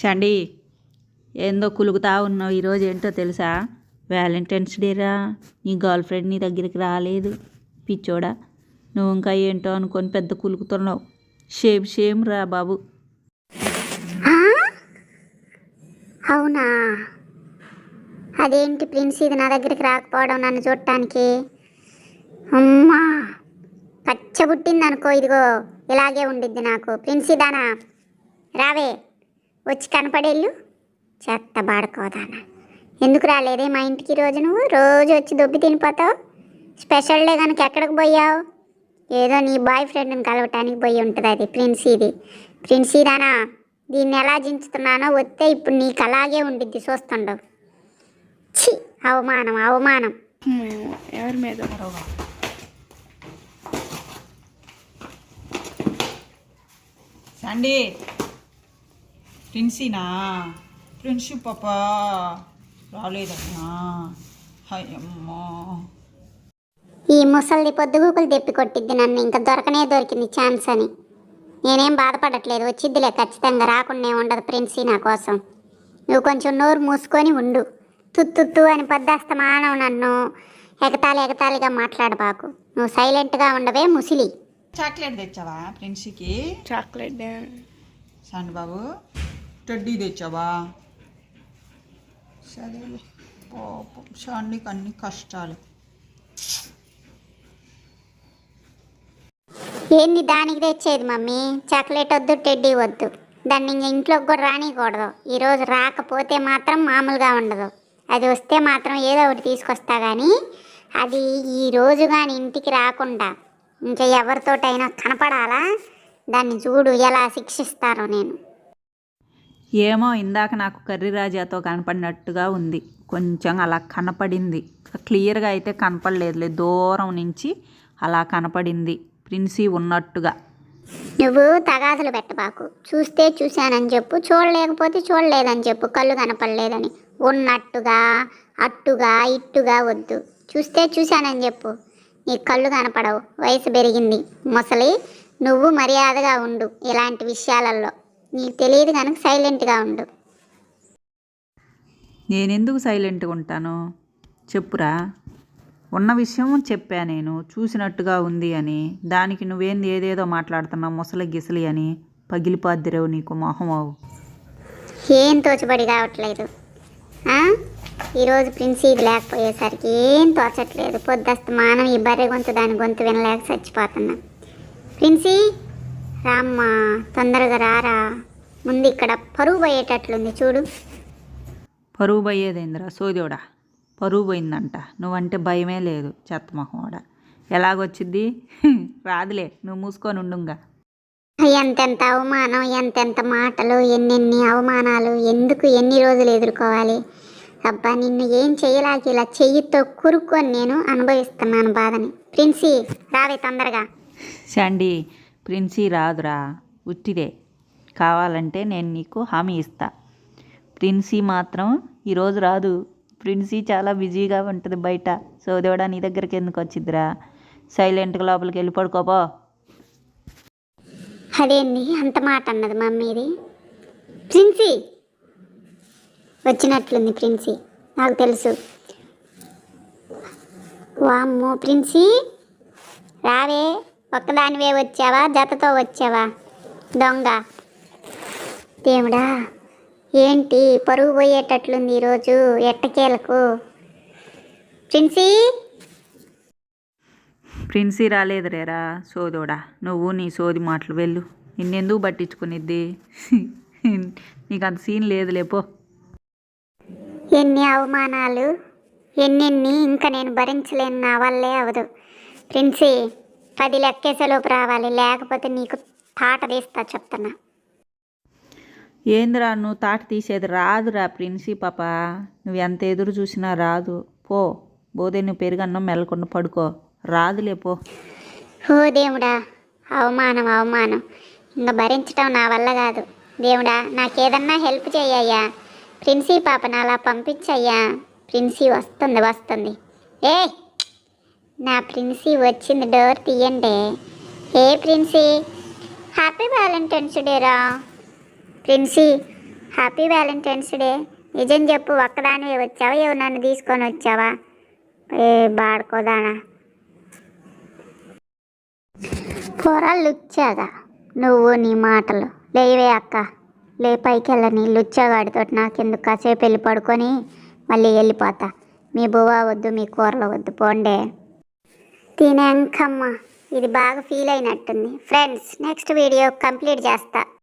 షండి ఏందో కులుగుతా ఉన్నావు ఈరోజు ఏంటో తెలుసా? వ్యాలంటైన్స్ డేరా నీ గర్ల్ ఫ్రెండ్ నీ దగ్గరికి రాలేదు. పిచ్చోడా నువ్వు ఇంకా ఏంటో అనుకొని పెద్ద కులుకుతున్నావు షేమ్ షేమ్ రా బాబు. అవునా? అదేంటి ప్రిన్స్ ఇది నా దగ్గరికి రాకపోవడం నన్ను చూడటానికి? అమ్మా పచ్చబుట్టింది అనుకో ఇదిగో ఇలాగే ఉండిద్ది నాకు. ప్రిన్స్ ఇదానా? రావే. వచ్చి కనపడేళ్ళు చెత్త బాడుకోదానా. ఎందుకు రాలేదే మా ఇంటికి రోజు నువ్వు? రోజు వచ్చి దొబ్బి తినిపోతావు? స్పెషల్ డే కనుక ఎక్కడికి పోయావు? ఏదో నీ బాయ్ ఫ్రెండ్ని కలవటానికి పోయి ఉంటుంది అది ప్రిన్సీది ప్రిన్సీదానా దీన్ని ఎలా జించుతున్నానో వస్తే ఇప్పుడు నీకు అలాగే ఉండిద్ది చూస్తుండవు ఛీ! అవమానం అవమానం. ఎవరి మీద? సండి ప్రిన్సీనా ప్రిన్సీ పాపా రాలేదన్నా అయ్యమ్మా ఈ ముసలిది పొద్దుగూకులు తెప్పి కొట్టిద్ది నన్ను. ఇంకా దొరకనే దొరికింది ఛాన్స్ అని. నేనేం బాధపడట్లేదు. వచ్చిద్దిలే ఖచ్చితంగా. రాకుండా ఉండదు ప్రిన్సీ నా కోసం. నువ్వు కొంచెం నోరు మూసుకొని ఉండు. తుత్తుత్తు అని పద్దాస్తమానం నన్ను. ఎగతాళి ఎగతాళిగా మాట్లాడబాకు నువ్వు సైలెంట్గా ఉండవే ముసిలి. చాక్లెట్ తెచ్చావా ప్రిన్సీకి చాక్లెట్. సండి బాబు. టెడ్డీ తెచ్చావా? సరే పాపం. షాండికి అన్ని కష్టాలు. ఏంది దానికి తెచ్చేది మమ్మీ? చాక్లెట్ వద్దు టెడ్డీ వద్దు. దాన్ని ఇంక ఇంట్లోకి కూడా రానికూడదు ఈరోజు రాకపోతే మాత్రం మామూలుగా ఉండదు. అది వస్తే మాత్రం ఏదో ఒకటి తీసుకొస్తా కానీ అది ఈ రోజు కానీ ఇంటికి రాకుండా ఇంకా ఎవరితోటైనా కనపడాలా? దాన్ని చూడు ఎలా శిక్షిస్తారో నేను. ఏమో ఇందాక నాకు కర్రీ రాజాతో కనపడినట్టుగా ఉంది. కొంచెం అలా కనపడింది. క్లియర్గా అయితే కనపడలేదులే. దూరం నుంచి అలా కనపడింది. ప్రిన్సీ ఉన్నట్టుగా. నువ్వు తగాదులు పెట్టబాకు. చూస్తే చూశానని చెప్పు. చూడలేకపోతే చూడలేదని చెప్పు. కళ్ళు కనపడలేదని. ఉన్నట్టుగా అట్టుగా ఇట్టుగా వద్దు. చూస్తే చూశానని చెప్పు. నీ కళ్ళు కనపడవు. వయసు పెరిగింది. ముసలి నువ్వు మర్యాదగా ఉండు ఇలాంటి విషయాలలో నీకు తెలియదు కనుక సైలెంట్గా ఉండు. నేనెందుకు సైలెంట్గా ఉంటాను చెప్పురా. ఉన్న విషయం చెప్పా నేను చూసినట్టుగా ఉంది అని. దానికి నువ్వేంది ఏదేదో మాట్లాడుతున్నావు ముసలి గిసలి అని. పగిలిపోద్దిరేవు నీకు మొహమవు ఏం తోచబడి కావట్లేదు? ఈరోజు ప్రిన్సీ ఇది లేకపోయేసరికి ఏం తోచట్లేదు. పొద్దుస్తమానం ఈ బర్రె గొంతు దాని గొంతు వినలేక చచ్చిపోతున్నా. ప్రిన్సీ! రామ్మా తొందరగా రారా. ముందు ఇక్కడ పరువు పోయేటట్లుంది చూడు. పరువు పోయేదేందిరా? సోదోడా పరువు పోయిందంట. నువ్వంటే భయమే లేదు చెత్త మొహమోడా ఎలాగొచ్చిద్ది? రాదులే నువ్వు మూసుకొని ఉండుంగా. ఎంతెంత అవమానం ఎంతెంత మాటలు ఎన్నెన్ని అవమానాలు ఎందుకు ఎన్ని రోజులు ఎదుర్కోవాలి? అబ్బా నిన్ను ఏం చేయలేక ఇలా చెయ్యితో కురుక్కొని నేను అనుభవిస్తున్నాను బాధని. ప్రిన్సీ రావే తొందరగా. శాండీ ప్రిన్సీ రాదురా ఉట్టిదే. కావాలంటే నేను నీకు హామీ ఇస్తా. ప్రిన్సీ మాత్రం ఈరోజు రాదు. ప్రిన్సీ చాలా బిజీగా ఉంటుంది బయట. సోదేవడా నీ దగ్గరికి ఎందుకు వచ్చిద్దిరా? సైలెంట్గా లోపలికి వెళ్ళి పడుకోపో అదేంది అంత మాట అన్నది మమ్మీది ప్రిన్సీ! వచ్చినట్లుంది ప్రిన్సీ నాకు తెలుసు. వామ్మో ప్రిన్సీ! రావే. ఒక్కదానివే వచ్చావా? జతతో వచ్చావా? దొంగ. దేవుడా ఏంటి పరుగు పోయేటట్లుంది ఈరోజు ఎట్టకేలకు? ప్రిన్సీ? ప్రిన్సీ రాలేదురేరా సోదోడా నువ్వు నీ సోది మాటలు వెళ్ళు. నిన్నెందుకు పట్టించుకునిద్ది? నీకు అంత సీన్ లేదులే పో. ఎన్ని అవమానాలు ఎన్నెన్ని ఇంకా నేను భరించలేను నా వల్లే అవదు. ప్రిన్సీ పది లెక్కేసేలోపు రావాలి. లేకపోతే నీకు తాట తీస్తా చెప్తున్నా. ఏందిరా నువ్వు తాట తీసేది రాదురా ప్రిన్సీ పాప. నువ్వు ఎంత ఎదురు చూసినా రాదు. పో. బోదే నువ్వు పెరుగన్నం మెల్లకుండా పడుకో. రాదులే పో. ఓ దేవుడా అవమానం అవమానం. ఇంకా భరించటం నా వల్ల కాదు. దేవుడా నాకేదన్నా హెల్ప్ చేయయ్యా ప్రిన్సీ పాపను అలా పంపించయ్యా. ప్రిన్సీ వస్తుంది వస్తుంది. ఏ నా ప్రిన్సీ వచ్చింది డోర్ తీయండి. ఏ ప్రిన్సీ? హ్యాపీ వ్యాలంటైన్స్ డేరా ప్రిన్సీ హ్యాపీ వ్యాలంటైన్స్ డే. నిజం చెప్పు ఒక్కదానివే వచ్చావా? ఏమో నన్ను తీసుకొని వచ్చావా? ఏ బాడుకోదానా? పొరాలు లుచ్చాదా నువ్వు నీ మాటలు. లేవే అక్క. లే పైకి వెళ్ళని నాకు నాకెందుకు? కాసేపు వెళ్ళి పడుకొని మళ్ళీ వెళ్ళిపోతా. మీ బువ్వ వద్దు మీ కూరలు వద్దు. పోండే. తినేంకమ్మ. ఇది బాగా ఫీల్ అయినట్టుంది. ఫ్రెండ్స్ నెక్స్ట్ వీడియో కంప్లీట్ చేస్తా.